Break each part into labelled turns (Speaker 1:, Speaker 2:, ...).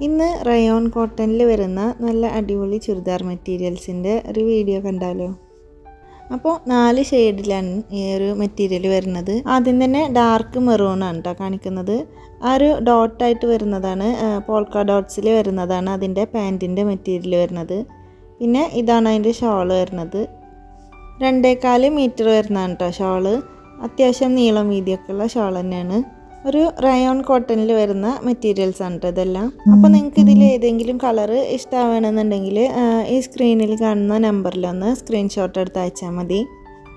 Speaker 1: ഇന്ന് റയോൺ കോട്ടണിൽ വരുന്ന നല്ല അടിപൊളി ചുരിദാർ മെറ്റീരിയൽസിന്റെ ഒരു വീഡിയോ കണ്ടാലോ? അപ്പോൾ നാല് ഷെയ്ഡിലാണ് ഈ ഒരു മെറ്റീരിയൽ വരുന്നത്. ആദ്യം തന്നെ ഡാർക്ക് മെറൂൺ ആണ് കേട്ടോ കാണിക്കുന്നത്. ആ ഒരു ഡോട്ടായിട്ട് വരുന്നതാണ് പോൾക്ക ഡോട്ട്സിൽ വരുന്നതാണ് അതിന്റെ പാന്റിന്റെ മെറ്റീരിയൽ വരുന്നത്. പിന്നെ ഇതാണ് അതിന്റെ ഷോൾ വരുന്നത്. രണ്ടേകാൽ മീറ്റർ വരുന്നതാണ് കേട്ടോ ഷോൾ അത്യാവശ്യം നീളം വീതിയൊക്കെയുള്ള ഷോൾ തന്നെയാണ്. ഒരു റയോൺ കോട്ടണിൽ വരുന്ന മെറ്റീരിയൽസ് ആണ് ഇതെല്ലാം. അപ്പോൾ നിങ്ങൾക്ക് ഇതിൽ ഏതെങ്കിലും കളറ് ഇഷ്ടമാവണമെന്നുണ്ടെങ്കിൽ ഈ സ്ക്രീനിൽ കാണുന്ന നമ്പറിൽ ഒന്ന് സ്ക്രീൻഷോട്ട് എടുത്ത് അയച്ചാൽ മതി.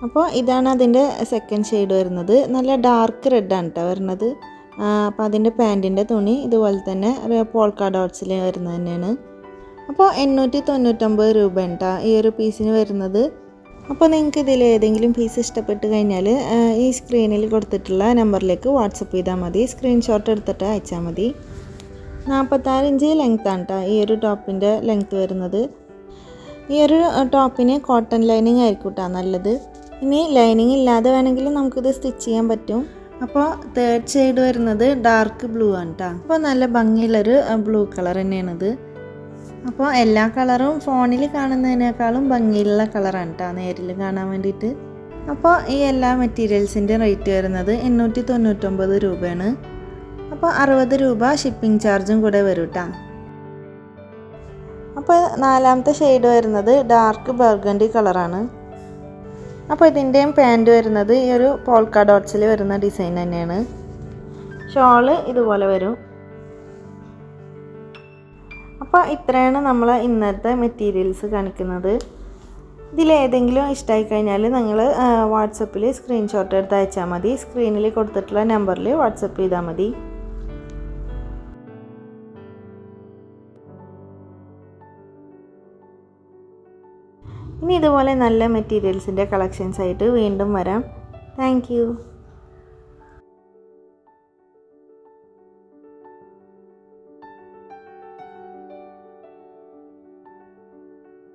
Speaker 1: അപ്പോൾ ഇതാണ് അതിന്റെ സെക്കൻഡ് ഷെയ്ഡ് വരുന്നത്. നല്ല ഡാർക്ക് റെഡാണ് കേട്ടോ വരുന്നത്. അപ്പോൾ അതിന്റെ പാന്റിന്റെ തുണി ഇതുപോലെ തന്നെ പോൾക്ക ഡോട്ട്സിൽ വരുന്നത് തന്നെയാണ്. അപ്പോൾ എണ്ണൂറ്റി തൊണ്ണൂറ്റൊമ്പത് രൂപ ഉണ്ടാ ഈ ഒരു പീസിന് വരുന്നത്. അപ്പോൾ നിങ്ങൾക്ക് ഇതിൽ ഏതെങ്കിലും പീസ് ഇഷ്ടപ്പെട്ട് കഴിഞ്ഞാൽ ഈ സ്ക്രീനിൽ കൊടുത്തിട്ടുള്ള നമ്പറിലേക്ക് വാട്സപ്പ് ചെയ്താൽ മതി. സ്ക്രീൻഷോട്ട് എടുത്തിട്ട് അയച്ചാൽ മതി. നാൽപ്പത്താറ് ഇഞ്ച് ആണ് കേട്ടോ ഈ ഒരു ടോപ്പിന്റെ ലെങ്ത്ത് വരുന്നത്. ഈ ഒരു ടോപ്പിന് കോട്ടൺ ലൈനിങ് ആയിരിക്കും കേട്ടോ നല്ലത്. ഇനി ലൈനിങ് ഇല്ലാതെ വേണമെങ്കിൽ നമുക്കിത് സ്റ്റിച്ച് ചെയ്യാൻ പറ്റും. അപ്പോൾ തേർഡ് ഷെയ്ഡ് വരുന്നത് ഡാർക്ക് ബ്ലൂ ആണ് കേട്ടോ അപ്പോൾ നല്ല ഭംഗിയുള്ളൊരു ബ്ലൂ കളർ തന്നെയാണിത്. അപ്പോൾ എല്ലാ കളറും ഫോണിൽ കാണുന്നതിനേക്കാളും ഭംഗിയുള്ള കളറാണ് കേട്ടോ നേരിൽ കാണാൻ വേണ്ടിയിട്ട്. അപ്പോൾ ഈ എല്ലാ മെറ്റീരിയൽസിന്റെ റേറ്റ് വരുന്നത് എണ്ണൂറ്റി തൊണ്ണൂറ്റൊമ്പത് രൂപയാണ്. അപ്പോൾ അറുപത് രൂപ ഷിപ്പിംഗ് ചാർജും കൂടെ വരും കേട്ടോ. അപ്പോൾ നാലാമത്തെ ഷെയ്ഡ് വരുന്നത് ഡാർക്ക് ബർഗണ്ടി കളറാണ്. അപ്പോൾ ഇതിന്റെയും പാന്റ് വരുന്നത് ഈ ഒരു പോൾക്ക ഡോട്ട്സിൽ വരുന്ന ഡിസൈൻ തന്നെയാണ്. ഷോൾ ഇതുപോലെ വരും. അപ്പോൾ ഇത്രയാണ് നമ്മൾ ഇന്നത്തെ മെറ്റീരിയൽസ് കാണിക്കുന്നത്. ഇതിലേതെങ്കിലും ഇഷ്ടമായി കഴിഞ്ഞാൽ നിങ്ങൾ വാട്സപ്പിൽ സ്ക്രീൻഷോട്ട് എടുത്ത് അയച്ചാൽ മതി. സ്ക്രീനിൽ കൊടുത്തിട്ടുള്ള നമ്പറിൽ വാട്സപ്പ് ചെയ്താൽ മതി. ഇനി ഇതുപോലെ നല്ല മെറ്റീരിയൽസിന്റെ കളക്ഷൻസ് ആയിട്ട് വീണ്ടും വരാം. താങ്ക്